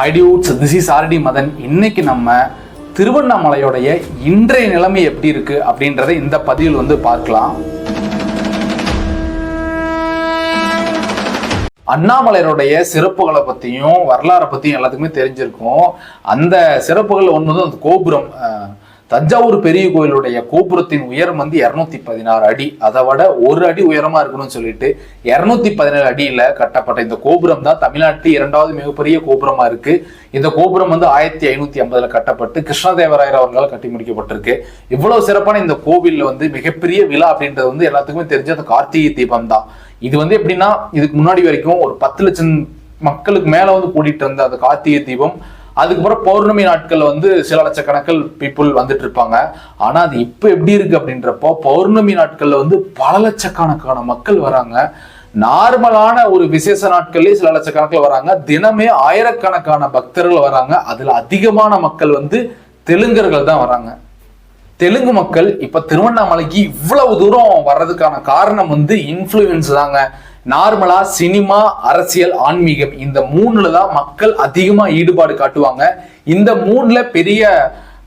Hi dudes this is R T Madhan. இன்னைக்கு நம்ம திருவண்ணாமலையோடைய இன்றைய நிலைமை எப்படி இருக்கு அப்படின்றத இந்த பதிவில் வந்து பார்க்கலாம். அண்ணாமலையருடைய சிறப்புகளை பற்றியும் வரலாறை பற்றியும் எல்லாத்துக்குமே தெரிஞ்சிருக்கும். அந்த சிறப்புகள் ஒன்று வந்து அந்த கோபுரம் தஞ்சாவூர் பெரிய கோயிலுடைய கோபுரத்தின் உயரம் வந்து இரநூத்தி பதினாறு அடி. அதை விட ஒரு அடி உயரமா இருக்கணும்னு சொல்லிட்டு இரநூத்தி பதினேழு அடியில கட்டப்பட்ட இந்த கோபுரம் தான் தமிழ்நாட்டில் இரண்டாவது மிகப்பெரிய கோபுரமா இருக்கு. இந்த கோபுரம் வந்து ஆயிரத்தி ஐநூத்தி ஐம்பதுல கட்டப்பட்டு கிருஷ்ணதேவராயர் அவர்களால் கட்டி முடிக்கப்பட்டிருக்கு. இவ்வளவு சிறப்பான இந்த கோவில்ல வந்து மிகப்பெரிய விழா அப்படின்றது வந்து எல்லாத்துக்குமே தெரிஞ்ச அந்த கார்த்திகை தீபம் தான். இது வந்து எப்படின்னா இதுக்கு முன்னாடி வரைக்கும் ஒரு பத்து லட்சம் மக்களுக்கு மேல வந்து கூட்டிட்டு இருந்த அந்த கார்த்திகை தீபம் அதுக்கப்புறம் பௌர்ணமி நாட்கள் வந்து சில லட்சக்கணக்கில் பீப்புள் வந்துட்டு இருப்பாங்க ஆனா அது இப்போ எப்படி இருக்கு அப்படின்றப்போ பௌர்ணமி நாட்கள்ல வந்து பல லட்சக்கணக்கான மக்கள் வராங்க. நார்மலான ஒரு விசேஷ நாட்கள்லயே சில லட்சக்கணக்கில் வராங்க. தினமே ஆயிரக்கணக்கான பக்தர்கள் வராங்க. அதுல அதிகமான மக்கள் வந்து தெலுங்கர்கள் தான் வராங்க. தெலுங்கு மக்கள் இப்ப திருவண்ணாமலைக்கு இவ்வளவு தூரம் வர்றதுக்கான காரணம் வந்து இன்ஃப்ளூயன்ஸ் தாங்க. நார்மலா சினிமா அரசியல் ஆன்மீகம் இந்த மூணுல தான் மக்கள் அதிகமா ஈடுபாடு காட்டுவாங்க. இந்த மூணுல பெரிய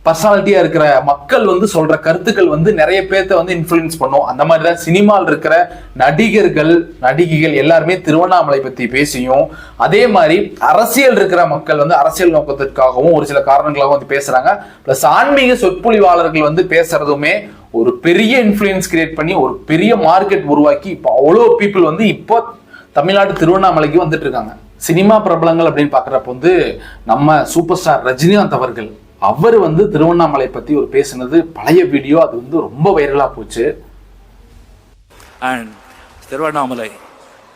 பர்சனாலிட்டியா இருக்கிற மக்கள் வந்து சொல்ற கருத்துக்கள் வந்து நிறைய பேர்த்த வந்து இன்ஃபுளுன்ஸ் பண்ணும். அந்த மாதிரி தான் சினிமாவில் இருக்கிற நடிகர்கள் நடிகைகள் எல்லாருமே திருவண்ணாமலை பத்தி பேசியும் அதே மாதிரி அரசியல் இருக்கிற மக்கள் வந்து அரசியல் நோக்கத்திற்காகவும் ஒரு சில காரணங்களாகவும் வந்து பேசுறாங்க. பிளஸ் ஆன்மீக சொற்பொழிவாளர்கள் வந்து பேசுறதுமே ஒரு பெரிய இன்ஃப்ளூயன்ஸ் கிரியேட் பண்ணி ஒரு பெரிய மார்க்கெட் உருவாக்கி இப்போ அவ்வளோ பீப்புள் வந்து இப்போ தமிழ்நாடு திருவண்ணாமலைக்கு வந்துட்டு இருக்காங்க. சினிமா பிரபலங்கள் அப்படின்னு பார்க்குறப்ப வந்து நம்ம சூப்பர் ஸ்டார் ரஜினிகாந்த் அவர்கள் அவர் வந்து திருவண்ணாமலை பத்தி ஒரு பேசினது பழைய வீடியோ அது வந்து ரொம்ப வைரலா போச்சு. அண்ட் திருவண்ணாமலை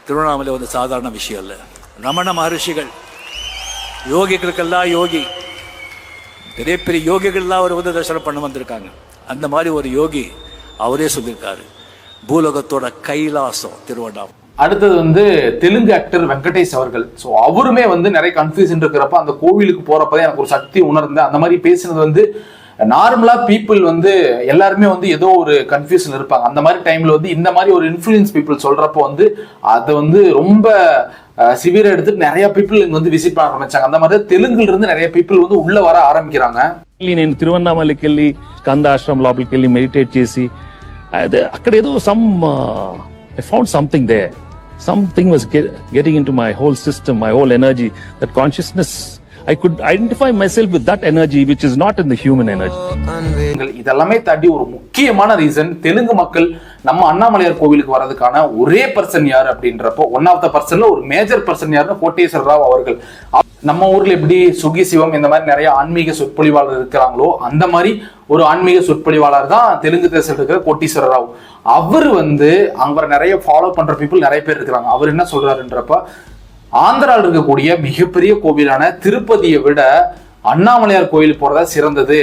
திருவண்ணாமலை வந்து சாதாரண விஷயம் இல்லை. ரமண மகர்ஷிகள் யோகிகளுக்கெல்லாம் யோகி. பெரிய பெரிய யோகிகள்லாம் அவர் வந்து தரிசனம் பண்ண வந்திருக்காங்க. அந்த மாதிரி ஒரு யோகி அவரே சொல்லியிருக்காரு. பூலோகத்தோட கைலாசம் திருவண்ணாமலை. அடுத்தது வந்து தெலுங்கு ஆக்டர் வெங்கடேஷ் அவர்கள். ஸோ அவருமே வந்து நிறைய கன்ஃபியூஷன் இருக்கிறப்ப அந்த கோவிலுக்கு போறப்பதான் எனக்கு ஒரு சக்தி உணர்ந்தேன். அந்த மாதிரி பேசினது வந்து நார்மலா பீப்புள் வந்து எல்லாருமே வந்து ஏதோ ஒரு கன்ஃபியூஷன் இருப்பாங்க. அந்த மாதிரி டைம்ல வந்து இந்த மாதிரி ஒரு இன்ஃபுளுன்ஸ் பீப்புள் சொல்றப்போ வந்து அதை வந்து ரொம்ப சிவியரா எடுத்து நிறைய பீப்புள் இங்க வந்து விசிட் பண்ண ஆரம்பிச்சாங்க. அந்த மாதிரி தெலுங்குல இருந்து நிறைய பீப்புள் வந்து உள்ள வர ஆரம்பிக்கிறாங்க. నేను తిరువన్నామలకి వెళ్ళి కందాశ్రమం లోపలికి వెళ్ళి మెడిటేట్ చేసి అదే అక్కడ ఏదో some I found something they something was get, getting into my whole system, my whole energy, that consciousness. I could identify myself with that energy which is not in the human energy. இதெல்லாமே தாண்டி ஒரு முக்கியமான reason Telugu மக்கள் நம்ம அண்ணாமலையார் கோவிலுக்கு வர்றதுக்கான ஒரே person யார் அப்படின்றப்போ ஒன் ஆஃப் த பர்சன்ல ஒரு மேஜர் பர்சன் யாருன்னு கோட்டேஸ்வர ராவ் அவர்கள் நம்ம ஊர்ல எப்படி சுகி சிவம் இந்த மாதிரி நிறைய ஆன்மீக சொற்பொழிவாளர் இருக்கிறாங்களோ அந்த மாதிரி ஒரு ஆன்மீக சொற்பொழிவாளர் தான் தெலுங்கு தேசத்தில் இருக்கிற கோட்டீஸ்வர ராவ். அவர் வந்து அவரை நிறைய ஃபாலோ பண்ற பீப்புள் நிறைய பேர் இருக்கிறாங்க. அவர் என்ன சொல்றாருன்றப்ப ஆந்திராவில் இருக்கக்கூடிய மிகப்பெரிய கோவிலான திருப்பதியை விட அண்ணாமலையார் கோயில் போறதா சிறந்தது.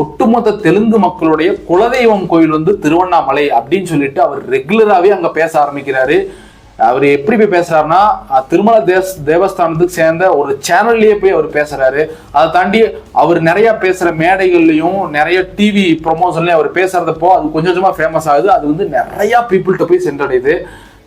ஒட்டுமொத்த தெலுங்கு மக்களுடைய குலதெய்வம் கோயில் வந்து திருவண்ணாமலை அப்படின்னு சொல்லிட்டு அவர் ரெகுலராகவே அங்க பேச ஆரம்பிக்கிறாரு. அவர் எப்படி போய் பேசுறாருன்னா திருமல தேஸ் தேவஸ்தானத்துக்கு சேர்ந்த ஒரு சேனல்லையே போய் அவர் பேசுறாரு. அதை தாண்டி அவர் நிறைய பேசுற மேடைகள்லயும் நிறைய டிவி ப்ரொமோஷன்லயும் அவர் பேசுறதப்போ அது கொஞ்சம் கொஞ்சமா ஃபேமஸ் ஆகுது. அது வந்து நிறைய பீப்புள்கிட்ட போய் சென்றடையுது.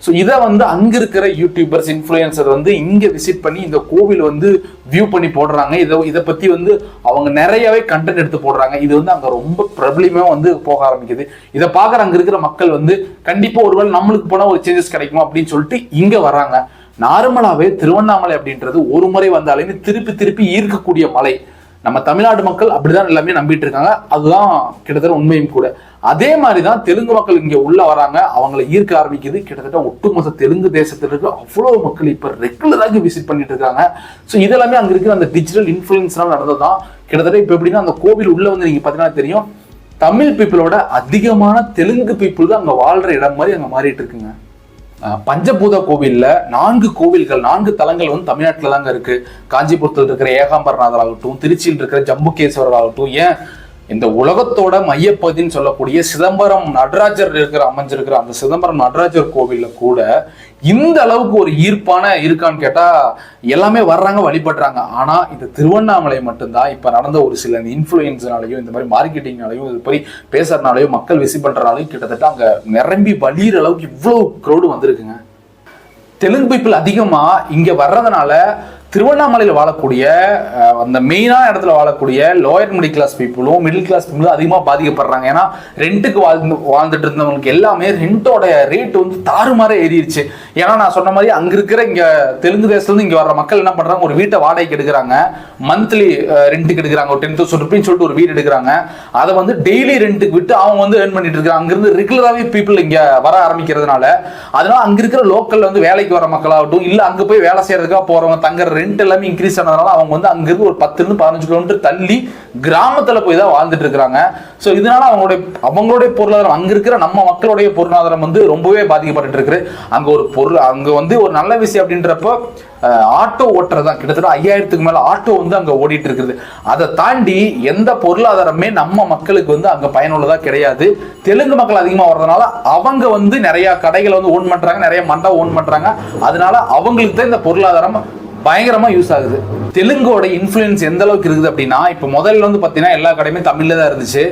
ஸோ இதை வந்து அங்கே இருக்கிற யூடியூபர்ஸ் இன்ஃப்ளூயன்சர் வந்து இங்கே விசிட் பண்ணி இந்த கோவில் வந்து வியூ பண்ணி போடுறாங்க. இதை இதை பற்றி வந்து அவங்க நிறையவே கண்டென்ட் எடுத்து போடுறாங்க. இது வந்து அங்கே ரொம்ப பிரபலியமாக வந்து போக ஆரம்பிக்குது. இதை பார்க்குற அங்கே இருக்கிற மக்கள் வந்து கண்டிப்பாக ஒருவேளை நம்மளுக்கு போனால் ஒரு சேஞ்சஸ் கிடைக்குமா அப்படின்னு சொல்லிட்டு இங்கே வராங்க. நார்மலாகவே திருவண்ணாமலை அப்படின்றது ஒரு முறை வந்தாலுமே திருப்பி திருப்பி ஈர்க்கக்கூடிய மலை. நம்ம தமிழ்நாடு மக்கள் அப்படிதான் எல்லாமே நம்பிட்டு இருக்காங்க. அதுதான் கிட்டத்தட்ட உண்மையும் கூட. அதே மாதிரி தான் தெலுங்கு மக்கள் இங்க உள்ள வராங்க. அவங்களை ஈர்க்க ஆரம்பிக்குது. கிட்டத்தட்ட ஒட்டுமொத்த தெலுங்கு தேசத்துல இருக்க அவ்வளவு மக்கள் இப்ப ரெகுலராக விசிட் பண்ணிட்டு இருக்காங்க. ஸோ இதெல்லாமே அங்க இருக்கிற அந்த டிஜிட்டல் இன்ஃபுளுன்ஸ்லாம் நடந்ததுதான். கிட்டத்தட்ட இப்ப எப்படின்னா அந்த கோவில் உள்ள வந்து நீங்க பாத்தீங்கன்னா தெரியும். தமிழ் பீப்புளோட அதிகமான தெலுங்கு பீப்புள் தான் அங்க வாழ்ற இடம் மாதிரி அங்க மாறிட்டு இருக்குங்க. பஞ்சபூத கோவிலில் நான்கு கோவில்கள் நான்கு தலங்கள் வந்து தமிழ்நாட்டில் தாங்க இருக்கு. காஞ்சிபுரத்தில் இருக்கிற ஏகாம்பரநாதர் ஆகட்டும் திருச்சியில் இருக்கிற ஜம்புகேஸ்வரர் ஆகட்டும் ஏன் இந்த உலகத்தோட மையப்பகுதின்னு சொல்லக்கூடிய சிதம்பரம் நடராஜர் இருக்கிற அமைஞ்சிருக்கிற அந்த சிதம்பரம் நடராஜர் கோவிலில் கூட இந்த அளவுக்கு ஒரு ஈர்ப்பான இருக்கான்னு கேட்டா எல்லாமே வர்றாங்க வழிபடுறாங்க. ஆனா இந்த திருவண்ணாமலை மட்டும்தான். இப்ப நடந்த ஒரு சில இன்ஃபுளுயன்ஸ்னாலையும் இந்த மாதிரி மார்க்கெட்டிங்னாலையும் இது மாதிரி பேசுறதுனாலையும் மக்கள் விசி பண்ணுறனாலையும் கிட்டத்தட்ட அங்க நிரம்பி வழியிற அளவுக்கு இவ்வளவு க்ரௌடு வந்திருக்குங்க. தெலுங்கு பீப்புள் அதிகமா இங்க வர்றதுனால திருவண்ணாமலையில் வாழக்கூடிய அந்த மெயினான இடத்துல வாழக்கூடிய லோயர் மிடில் கிளாஸ் பீப்புளும் மிடில் கிளாஸ் பீப்புளும் அதிகமாக பாதிக்கப்படுறாங்க. ஏன்னா ரெண்ட்டுக்கு வாழ்ந்து வாழ்ந்துட்டு இருந்தவங்களுக்கு எல்லாமே ரெண்டோட ரேட் வந்து தாறுமாற ஏறிடுச்சு ஏன்னா நான் சொன்ன மாதிரி அங்கே இருக்கிற இங்கே தெலுங்கு தேசத்துலேருந்து இங்கே வர்ற மக்கள் என்ன பண்ணுறாங்க ஒரு வீட்டை வாடகைக்கு எடுக்கிறாங்க. மந்த்லி ரெண்ட்டுக்கு எடுக்கிறாங்க. ஒரு டென் தௌசண்ட் ருபீன்னு சொல்லிட்டு ஒரு வீடு எடுக்கிறாங்க. அதை வந்து டெய்லி ரெண்ட்டுக்கு விட்டு அவங்க வந்து ஏர்ன் பண்ணிட்டு இருக்காங்க. அங்கிருந்து ரெகுலராகவே பீப்புள் இங்கே வர ஆரம்பிக்கிறதுனால அதனால அங்கே இருக்கிற லோக்கலில் வந்து வேலைக்கு வர மக்களாகட்டும் இல்லை அங்கே போய் வேலை செய்யறதுக்காக போகிறவங்க தங்குற ரெண்ட் எல்லாமே இன்க்ரீஸ் ஆனதுனால அவங்க வந்து அங்கிருந்து ஒரு பத்துலேருந்து பதினஞ்சு கிலோமீட்டர் தள்ளி கிராமத்தில் போய் தான் வாழ்ந்துட்டு இருக்கிறாங்க. ஸோ இதனால அவங்களுடைய அவங்களுடைய பொருளாதாரம் அங்கே இருக்கிற நம்ம மக்களுடைய பொருளாதாரம் வந்து ரொம்பவே பாதிக்கப்பட்டு இருக்கு அங்கே ஒரு பொருள் அங்கே வந்து ஒரு நல்ல விஷயம் அப்படின்றப்போ ஆட்டோ ஓட்டுறது தான். கிட்டத்தட்ட ஐயாயிரத்துக்கு மேலே ஆட்டோ வந்து அங்கே ஓடிட்டு இருக்குது. அதை தாண்டி எந்த பொருளாதாரமே நம்ம மக்களுக்கு வந்து அங்கே பயனுள்ளதாக கிடையாது. தெலுங்கு மக்கள் அதிகமாக வர்றதுனால அவங்க வந்து நிறையா கடைகளை வந்து ஓன் பண்ணுறாங்க நிறைய மண்டபம் ஓன் பண்ணுறாங்க அதனால அவங்களுக்கு தான் இந்த பொருளாதாரம் பயங்கரமாக யூஸ் ஆகுது. தெலுங்கோட இன்ஃப்ளூயன்ஸ் எந்த அளவுக்கு இருக்குது அப்படின்னா இப்போ முதல்ல வந்து பார்த்தீங்கன்னா எல்லா கடையுமே தமிழில் தான் இருந்துச்சு.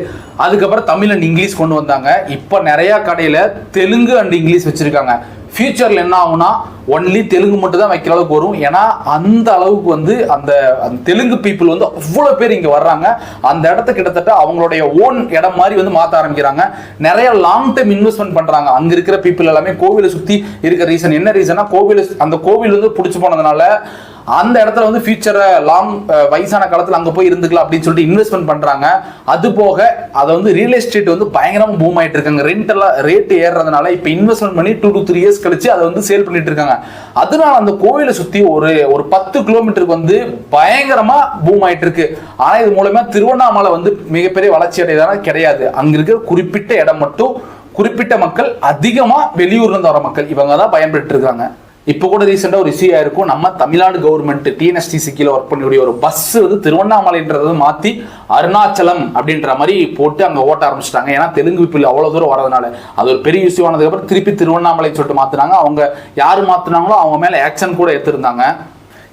அதுக்கப்புறம் தமிழ் அண்ட் இங்கிலீஷ் கொண்டு வந்தாங்க. இப்போ நிறையா கடையில் தெலுங்கு அண்ட் இங்கிலீஷ் வச்சுருக்காங்க. ஃபியூச்சரில் என்ன ஆகும்னா ஒன்லி தெலுங்கு மட்டும் தான் வைக்கிற அளவுக்கு வரும். ஏன்னா அந்த அளவுக்கு வந்து அந்த அந்த தெலுங்கு பீப்புள் வந்து அவ்வளோ பேர் இங்கே வர்றாங்க. அந்த இடத்த கிட்டத்தட்ட அவங்களுடைய ஓன் இடம் மாதிரி வந்து மாற்ற ஆரம்பிக்கிறாங்க. நிறைய லாங் டைம் இன்வெஸ்ட்மெண்ட் பண்ணுறாங்க அங்கே இருக்கிற பீப்புள் எல்லாமே கோவிலை சுற்றி இருக்க ரீசன் என்ன ரீசன்னா கோவில் அந்த கோவில் வந்து பிடிச்சி போனதுனால அந்த இடத்துல வந்து ஃபியூச்சரை லாங் வயசான காலத்தில் அங்கே போய் இருந்துக்கலாம் அப்படின்னு சொல்லிட்டு இன்வெஸ்ட்மெண்ட் பண்ணுறாங்க அது போக அதை வந்து ரியல் எஸ்டேட் வந்து பயங்கரமாக பூம் ஆகிட்டு இருக்காங்க. ரெண்ட் எல்லாம் ரேட் ஏறுறதுனால இப்போ இன்வெஸ்ட்மெண்ட் பண்ணி டூ டூ த்ரீ இயர்ஸ் கழிச்சு அதை வந்து சேல் பண்ணிட்டு இருக்காங்க. அதனால அந்த கோவிலை சுற்றி ஒரு ஒரு பத்து கிலோமீட்டருக்கு வந்து பயங்கரமாக பூம் ஆகிட்டு இருக்கு. ஆனால் இது மூலமா திருவண்ணாமலை வந்து மிகப்பெரிய வளர்ச்சி அடையதான கிடையாது. அங்க இருக்கிற குறிப்பிட்ட இடம் மட்டும் குறிப்பிட்ட மக்கள் அதிகமாக வெளியூர்லேருந்து வர மக்கள் இவங்க தான் பயன்பெற்று இருக்காங்க இப்போ கூட ரீசெண்டாக ஒரு இஷ்யூ ஆயிருக்கும். நம்ம தமிழ்நாடு கவர்மெண்ட் டிஎன்எஸ்டிசி கீழே ஒர்க் பண்ணக்கூடிய ஒரு பஸ் வந்து திருவண்ணாமலைன்றதை மாற்றி அருணாச்சலம் அப்படின்ற மாதிரி போட்டு அங்கே ஓட்ட ஆரம்பிச்சிட்டாங்க. ஏன்னா தெலுங்கு பீப்புள் அவ்வளோ தூரம் வரதுனால அது ஒரு பெரிய இஷ்யூ ஆனதுக்கப்புறம் திருப்பி திருவண்ணாமலை சொல்லிட்டு மாற்றினாங்க அவங்க யார் மாற்றினாங்களோ அவங்க மேலே ஆக்ஷன் கூட எடுத்திருந்தாங்க.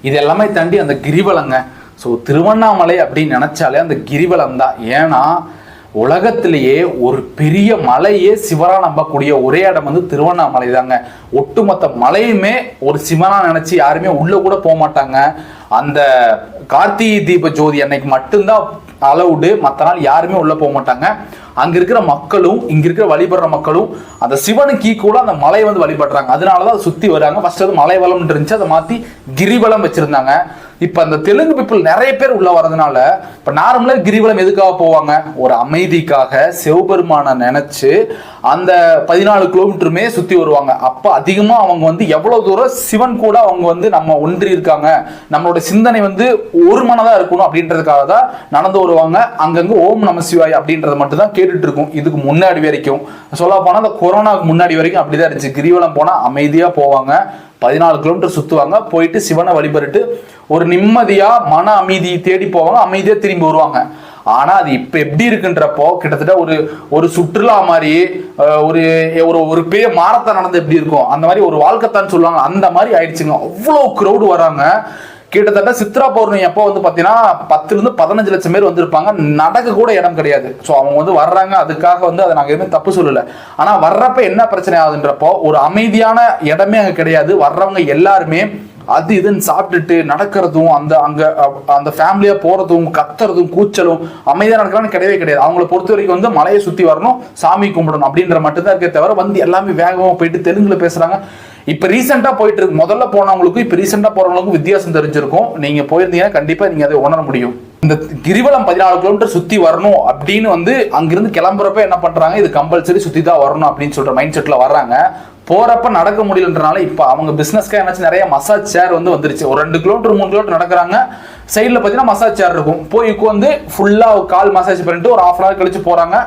இது எல்லாமே தாண்டி அந்த கிரிவலங்க. ஸோ திருவண்ணாமலை அப்படின்னு நினச்சாலே அந்த கிரிவலம் தான் ஏன்னா உலகத்திலேயே ஒரு பெரிய மலையே சிவனா நம்பக்கூடிய ஒரே இடம் வந்து திருவண்ணாமலை தாங்க. ஒட்டுமொத்த மலையுமே ஒரு சிவனா நினைச்சு யாருமே உள்ள கூட போக மாட்டாங்க. அந்த கார்த்திகை தீப ஜோதி அன்னைக்கு மட்டும்தான் அலவுடு மற்ற நாள் யாருமே உள்ள போக மாட்டாங்க. அங்க இருக்கிற மக்களும் இங்க இருக்கிற வழிபடுற மக்களும் அந்த சிவனுக்கு ஈக்குவலா அந்த மலையை வந்து வழிபடுறாங்க. அதனாலதான் அதை சுத்தி வராங்க. ஃபர்ஸ்ட் அது மலை வளம் இருந்துச்சு. அதை மாத்தி கிரிவலம் வச்சிருந்தாங்க. இப்ப அந்த தெலுங்கு பீப்புள் நிறைய பேர் உள்ள வரதுனால இப்ப நார்மலா கிரிவலம் எதுக்காக போவாங்க? ஒரு அமைதிக்காக சிவபெருமானை நினைச்சு அந்த பதினாலு கிலோமீட்டருமே சுத்தி வருவாங்க. அப்ப அதிகமா அவங்க வந்து எவ்வளவு தூரம் சிவன் கூட அவங்க வந்து நம்ம ஒன்றி இருக்காங்க. நம்மளோட சிந்தனை வந்து ஒரு மனதா இருக்கணும் அப்படின்றதுக்காக தான் நடந்து வருவாங்க. அங்கங்க ஓம் நம சிவாய் அப்படின்றத மட்டும் தான் கேட்டுட்டு இருக்கும். இதுக்கு முன்னாடி வரைக்கும். சொல்ல போனா அந்த கொரோனாக்கு முன்னாடி வரைக்கும் அப்படிதான் இருந்துச்சு. கிரிவலம் போனா அமைதியா போவாங்க. பதினாலு கிலோமீட்டர் சுற்றுவாங்க போயிட்டு சிவனை வழிபட்டுட்டு ஒரு நிம்மதியாக மன அமைதியை தேடி போவாங்க. அமைதியாக திரும்பி வருவாங்க. ஆனால் அது இப்போ எப்படி இருக்குன்றப்போ கிட்டத்தட்ட ஒரு ஒரு சுற்றுலா மாதிரி ஒரு ஒரு ஒரு பெரிய மாரத்தான் நடந்து எப்படி இருக்கும். அந்த மாதிரி ஒரு வாழ்க்கைத்தான் சொல்லுவாங்க. அந்த மாதிரி ஆயிடுச்சுங்க. அவ்வளோ க்ரௌடு வராங்க. கிட்டத்தட்ட சித்ரா பௌர்ணமி அப்போ வந்து பார்த்தீங்கன்னா பத்துலேருந்து பதினஞ்சு லட்சம் பேர் வந்திருப்பாங்க. நடக்க கூட இடம் கிடையாது. ஸோ அவங்க வந்து வர்றாங்க. அதுக்காக வந்து அதை நாங்கள் எதுவுமே தப்பு சொல்லலை. ஆனால் வர்றப்ப என்ன பிரச்சனை ஆகுதுன்றப்போ ஒரு அமைதியான இடமே அங்கே கிடையாது. வர்றவங்க எல்லாருமே அது இதுன்னு சாப்பிட்டுட்டு நடக்கிறதும் அந்த அங்க அந்த ஃபேமிலியா போறதும் கத்துறதும் கூச்சலும் அமைதியா நடக்கிறான்னு கிடையவே கிடையாது. அவங்கள பொறுத்த வரைக்கும் வந்து மலையை சுத்தி வரணும் சாமி கும்பிடணும் அப்படின்ற மட்டும்தான் இருக்கே தவிர வந்து எல்லாமே வேகமாக போயிட்டு தெலுங்குல பேசுறாங்க. இப்போ ரீசெண்டாக போயிட்டு இருக்கு. முதல்ல போனவங்களுக்கும் இப்போ ரீசெண்டாக போகிறவங்களுக்கும் வித்தியாசம் தெரிஞ்சிருக்கும். நீங்கள் போயிருந்தீங்கன்னா கண்டிப்பாக நீங்கள் அதை உணர முடியும். இந்த கிரிவலம் பதினாலு கிலோமீட்டர் சுற்றி வரணும் அப்படின்னு வந்து அங்கிருந்து கிளம்புறப்ப என்ன பண்ணுறாங்க இது கம்பல்சரி சுற்றி தான் வரணும் அப்படின்னு சொல்கிற மைண்ட் செட்டில் வர்றாங்க. போறப்ப நடக்க முடியலன்றனால இப்போ அவங்க பிஸ்னஸ்க்காக என்னாச்சு நிறைய மசாஜ் சேர் வந்து வந்துருச்சு. ஒரு ரெண்டு கிலோமீட்டர் மூணு கிலோமீட்டர் நடக்கிறாங்க. சைடில் பார்த்தீங்கன்னா மசாஜ் சேர் இருக்கும். போய் உட்காந்து ஃபுல்லாக கால் மசாஜ் பண்ணிட்டு ஒரு ஆஃப் அன் ஹவர் கழிச்சு போகிறாங்க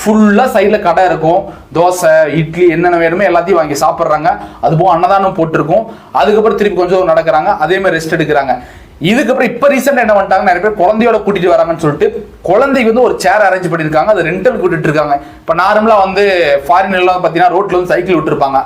ஃபுல்லாக சைடில் கடை இருக்கும். தோசை இட்லி என்னென்ன வேணுமோ எல்லாத்தையும் வாங்கி சாப்பிட்றாங்க. அது போக அன்னதானம் போட்டிருக்கும். அதுக்கப்புறம் திருப்பி கொஞ்சம் நடக்கிறாங்க. அதே மாதிரி ரெஸ்ட் எடுக்கிறாங்க. இதுக்கப்புறம் இப்போ ரீசெண்டாக என்ன பண்ணிட்டாங்க நிறைய பேர் குழந்தையோட கூட்டிட்டு வராங்கன்னு சொல்லிட்டு குழந்தைக்கு வந்து ஒரு சேர் அரேஞ்ச் பண்ணியிருக்காங்க. அது ரெண்டல் கூட்டிட்டு இருக்காங்க இப்போ நார்மலாக வந்து ஃபாரின் எல்லாம் பார்த்தீங்கன்னா ரோட்ல வந்து சைக்கிள் விட்டுருப்பாங்க.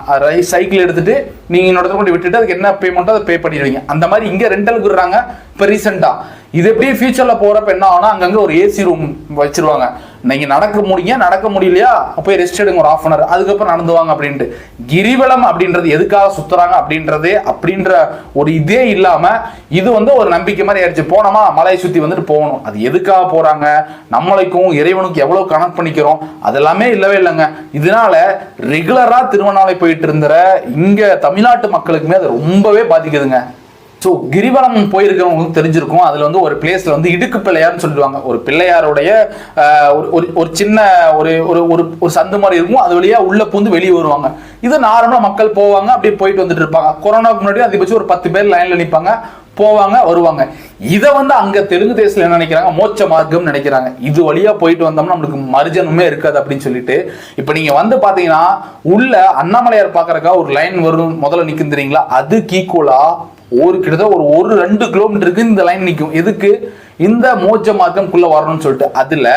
சைக்கிள் எடுத்துட்டு நீங்கள் இன்னொரு கொண்டு விட்டுட்டு அதுக்கு என்ன பேமெண்ட்டோ அதை பே பண்ணிடுவீங்க. அந்த மாதிரி இங்கே ரெண்டல் விடுறாங்க. இப்போ ரீசெண்டாக இது எப்படி ஃபியூச்சரில் போகிறப்ப என்ன ஆகும்னா அங்கங்கே ஒரு ஏசி ரூம் வச்சிருவாங்க. நீங்க நடக்க முடியுங்க நடக்க முடியலையா? போய் ரெஸ்ட் எடுங்க ஒரு ஆஃப் அன் அதுக்கப்புறம் நடந்து வாங்க அப்படின்ட்டு. கிரிவலம் அப்படின்றது எதுக்காக சுத்துறாங்க அப்படின்றது அப்படின்ற ஒரு இதே இல்லாம இது வந்து ஒரு நம்பிக்கை மாதிரி ஆயிடுச்சு. போனோமா? மலையை சுத்தி வந்துட்டு போகணும். அது எதுக்காக போறாங்க? நம்மளுக்கும் இறைவனுக்கும் எவ்வளவு கனெக்ட் பண்ணிக்கிறோம்? அதெல்லாமே இல்லவே இல்லைங்க. இதனால ரெகுலரா திருவண்ணாமலை போயிட்டு இருந்த இங்க தமிழ்நாட்டு மக்களுக்குமே அது ரொம்பவே பாதிக்குதுங்க. ஸோ கிரிவலம் போயிருக்கவங்களுக்கு தெரிஞ்சிருக்கும். அதில் வந்து ஒரு பிளேஸில் வந்து இடுக்கு பிள்ளையார்னு சொல்லுவாங்க ஒரு பிள்ளையாருடைய ஒரு ஒரு ஒரு சின்ன ஒரு ஒரு ஒரு ஒரு சந்து மாதிரி இருக்கும். அது வழியாக உள்ளே பூந்து வெளியே வருவாங்க. இது நார்மலாக மக்கள் போவாங்க. அப்படியே போயிட்டு வந்துட்டு இருப்பாங்க. கொரோனாவுக்கு முன்னாடி அதிகபட்சம் ஒரு பத்து பேர் லைனில் நிற்பாங்க போவாங்க வருவாங்க. இதை வந்து அங்க தெலுங்கு தேசத்துல என்ன நினைக்கிறாங்க? மோட்ச மார்க்கம் நினைக்கிறாங்க. இது வழியா போயிட்டு வந்தோம்னா நம்மளுக்கு மர்ஜனமே இருக்காது அப்படின்னு சொல்லிட்டு இப்ப நீங்க வந்து பாத்தீங்கன்னா உள்ள அண்ணாமலையார் பாக்குறக்கா ஒரு லைன் வரும் முதல்ல நிக்கும் தெரியுங்களா? அது கீக்குவலா ஒரு கிட்டத்தட்ட ஒரு ஒரு ரெண்டு கிலோமீட்டருக்கு இந்த லைன் நிற்கும் எதுக்கு? இந்த மோட்ச மார்க்கம்குள்ள வரணும்னு சொல்லிட்டு. அதுல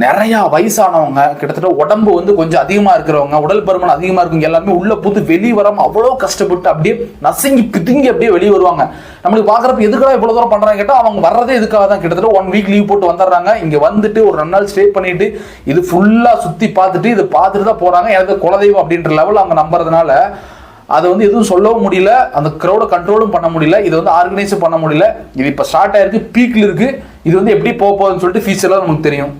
நிறைய வயசானவங்க கிட்டத்தட்ட உடம்பு வந்து கொஞ்சம் அதிகமா இருக்கிறவங்க உடல் பருமன் அதிகமா இருக்கவங்க எல்லாமே உள்ள புது வெளியே வராம அவ்வளோ கஷ்டப்பட்டு அப்படியே நசுங்கி பிதுங்கி அப்படியே வெளியே வருவாங்க. நம்மளுக்கு பாக்குறப்ப எதுக்காக இவ்வளவு தூரம் பண்றாங்க கேட்டா அவங்க வர்றதே இதுக்காக தான். கிட்டத்தட்ட ஒன் வீக் லீவ் போட்டு வந்துடுறாங்க. இங்க வந்துட்டு ஒரு ரெண்டு நாள் ஸ்டே பண்ணிட்டு இது ஃபுல்லா சுத்தி பார்த்துட்டு இது பார்த்துட்டு தான் போறாங்க. எனக்கு குலதெய்வம் அப்படின்ற லெவல் அவங்க நம்புறதுனால அதை வந்து எதுவும் சொல்லவும் முடியல. அந்த க்ரௌடை கண்ட்ரோலும் பண்ண முடியல. இதை வந்து ஆர்கனைஸும் பண்ண முடியல. இது இப்போ ஸ்டார்ட் ஆயிருக்கு பீக்ல இருக்கு. இது வந்து எப்படி போக போகுதுன்னு சொல்லிட்டு ஃபியூச்சர்ல நமக்கு தெரியும்.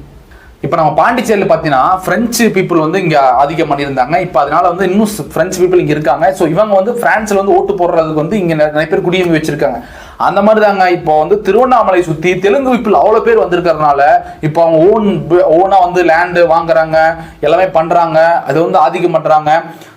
இப்போ நம்ம பாண்டிச்சேரியில் பார்த்தீங்கன்னா ஃப்ரெஞ்சு பீப்புள் வந்து இங்கே அதிகம் பண்ணியிருந்தாங்க. இப்போ அதனால வந்து இன்னும் ஃப்ரெஞ்சு பீப்புள் இங்கே இருக்காங்க. ஸோ இவங்க வந்து ஃப்ரான்ஸில் வந்து ஓட்டு போடுறதுக்கு வந்து இங்கே நிறைய பேர் குடியுரிமை வச்சிருக்காங்க. அந்த மாதிரி தாங்க இப்போ வந்து திருவண்ணாமலை சுற்றி தெலுங்கு பீப்புள் அவ்வளோ பேர் வந்திருக்கறதுனால இப்போ அவங்க ஓன் ஓனாக வந்து லேண்டு வாங்குறாங்க எல்லாமே பண்ணுறாங்க அது வந்து ஆதிக்கம் பண்ணுறாங்க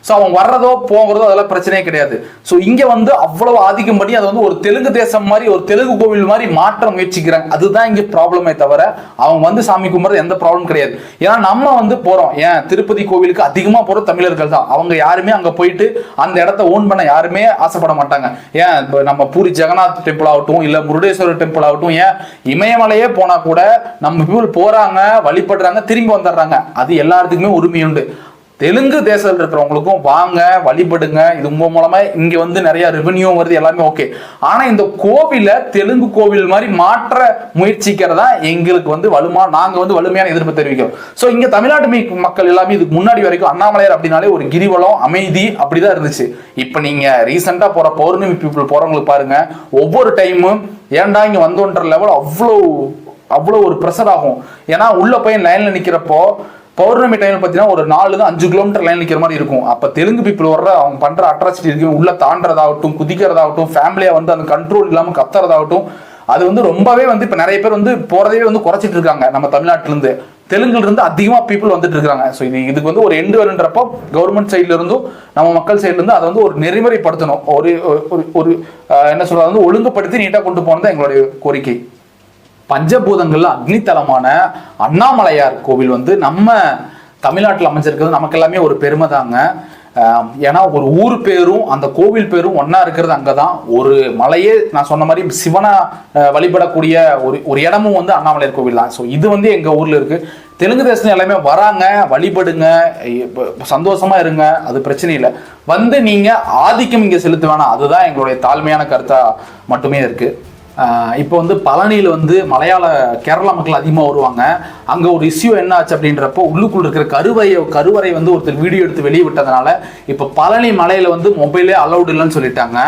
ஸோ அவங்க வர்றதோ போகிறதோ அதெல்லாம் பிரச்சனையே கிடையாது. ஸோ இங்கே வந்து அவ்வளோ ஆதிக்கம் பண்ணி அதை வந்து ஒரு தெலுங்கு தேசம் மாதிரி ஒரு தெலுங்கு கோவில் மாதிரி மாற்ற முயற்சிக்கிறாங்க. அதுதான் இங்கே ப்ராப்ளமே தவிர அவங்க வந்து சாமி கும்பிட்றது எந்த ப்ராப்ளம் கிடையாது. ஏன்னா நம்ம வந்து போகிறோம் ஏன்? திருப்பதி கோவிலுக்கு அதிகமாக போகிற தமிழர்கள் தான். அவங்க யாருமே அங்கே போயிட்டு அந்த இடத்த ஓன் பண்ண யாருமே ஆசைப்பட மாட்டாங்க. ஏன்? இப்போ நம்ம பூரி ஜெகநாத் டெம்பிள் ஆகட்டும் இல்லை முருடேஸ்வரர் டெம்பிள் ஆகட்டும் ஏன் இமயமலையே போனா கூட நம்ம பீப்புள் போறாங்க வழிபடுறாங்க திரும்பி வந்துடுறாங்க. அது எல்லாத்துக்குமே உரிமை உண்டு தெலுங்கு தேசத்தில் இருக்கிறவங்களுக்கும் வாங்க வழிபடுங்க. இது உங்க மூலமா இங்க வந்து நிறைய ரெவென்யூ வருது எல்லாமே ஓகே ஆனா இந்த கோவில தெலுங்கு கோவில் மாதிரி மாற்ற முயற்சிக்கிறதா எங்களுக்கு வந்து வலுமா நாங்க வந்து வலிமையான எதிர்ப்பு தெரிவிக்கிறோம். சோ இங்க தமிழ்நாட்டு மக்கள் எல்லாமே இதுக்கு முன்னாடி வரைக்கும் அண்ணாமலையார் அப்படின்னாலே ஒரு கிரிவலம் அமைதி அப்படிதான் இருந்துச்சு. இப்ப நீங்க ரீசெண்டா போற பௌர்ணமி பீப்புள் போறவங்களுக்கு பாருங்க ஒவ்வொரு டைமும் ஏன்டா இங்க வந்தோன்ற லெவல் அவ்வளோ அவ்வளோ ஒரு ப்ரெஷர் ஆகும். ஏன்னா உள்ள போய் லைன்ல நிக்கிறப்போ பௌர்ணமி டைம்ல பார்த்தீங்கன்னா ஒரு நாலு தான் அஞ்சு கிலோமீட்டர் லைன் நிற்கிற மாதிரி இருக்கும். அப்போ தெலுங்கு பீப்புள் வர்ற அவங்க பண்ணுற அட்ராசிட்டி இருக்கு. உள்ள தாண்டறதாகட்டும் குதிக்கிறதாகட்டும் ஃபேமிலியாக வந்து அந்த கண்ட்ரோல் இல்லாமல் கத்துறதாகட்டும் அது வந்து ரொம்பவே வந்து இப்போ நிறைய பேர் வந்து போகிறதே வந்து குறைச்சிட்டு இருக்காங்க நம்ம தமிழ்நாட்டிலேருந்து தெலுங்குலேருந்து அதிகமாக பீப்புள் வந்துட்டு இருக்காங்க. ஸோ இது இதுக்கு வந்து ஒரு எண்டு வருன்றப்போ கவர்மெண்ட் சைட்லேருந்தும் நம்ம மக்கள் சைட்லேருந்து அதை வந்து ஒரு நெறிமுறைப்படுத்தணும். ஒரு ஒரு- ஒரு என்ன சொல்கிறது வந்து ஒழுங்குபடுத்தி நீட்டாக கொண்டு போனது எங்களுடைய கோரிக்கை. பஞ்சபூதங்கள்ல அக்னித்தலமான அண்ணாமலையார் கோவில் வந்து நம்ம தமிழ்நாட்டில் அமைஞ்சிருக்கிறது. நமக்கு எல்லாமே ஒரு பெருமை தாங்க. ஏன்னா ஒரு ஊர் பேரும் அந்த கோவில் பேரும் ஒன்றா இருக்கிறது அங்கே தான் ஒரு மலையே நான் சொன்ன மாதிரி சிவனை வழிபடக்கூடிய ஒரு ஒரு இடமும் வந்து அண்ணாமலையார் கோவில் தான். ஸோ இது வந்து எங்கள் ஊரில் இருக்குது தெலுங்கு தேசம் எல்லாமே வராங்க வழிபடுங்க சந்தோஷமாக இருங்க அது பிரச்சனை இல்லை. வந்து நீங்கள் ஆதிக்கம் இங்கே செலுத்த வேணாம். அதுதான் எங்களுடைய தாழ்மையான கருத்தாக மட்டுமே இருக்குது இப்போ வந்து பழனியில் வந்து மலையாள கேரளா மக்கள் அதிகமாக வருவாங்க. அங்கே ஒரு இஷ்யூ என்ன ஆச்சு அப்படின்றப்போ உள்ளுக்குள் இருக்கிற கருவையை கருவறை வந்து ஒருத்தர் வீடியோ எடுத்து வெளியே விட்டதுனால இப்போ பழனி மலையில் வந்து மொபைலே அலௌட் இல்லைன்னு சொல்லிட்டாங்க.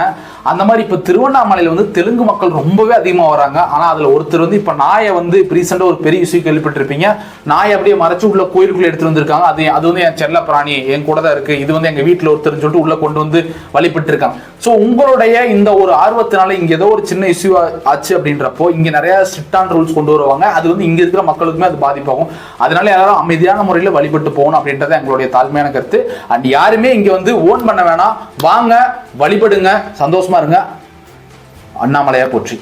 அந்த மாதிரி இப்போ திருவண்ணாமலையில் வந்து தெலுங்கு மக்கள் ரொம்பவே அதிகமாக வராங்க. ஆனால் அதில் ஒருத்தர் வந்து இப்போ நாயை வந்து இப்போ ரீசெண்டாக ஒரு பெரிய விஷயம் கேள்விப்பட்டிருப்பீங்க. நாயை அப்படியே மறைச்சு உள்ள கோயிலுக்குள்ளே எடுத்து வந்திருக்காங்க. அது அது வந்து என் செல்ல பிராணி என் கூட தான் இருக்குது இது வந்து எங்கள் வீட்டில் ஒருத்தர்னு சொல்லிட்டு உள்ளே கொண்டு வந்து வழிபட்டு இருக்காங்க ஸோ உங்களுடைய இந்த ஒரு ஆர்வத்தினால இங்கே ஏதோ ஒரு சின்ன இஷ்யூ ஆச்சு அப்படின்றப்போ இங்கே நிறைய ஸ்ட்ரிக்டான ரூல்ஸ் கொண்டு வருவாங்க. அது வந்து இங்கே இருக்கிற மக்களுக்குமே அது பாதிப்பாகும். அதனால எல்லாரும் அமைதியான முறையில் வழிபட்டு போகணும் அப்படின்றத எங்களுடைய தாழ்மையான கருத்து. அண்ட் யாருமே இங்கே வந்து ஓன் பண்ண வேணாம். வாங்க வழிபடுங்க. சந்தோஷமா இருங்க அண்ணாமலையா போற்றி.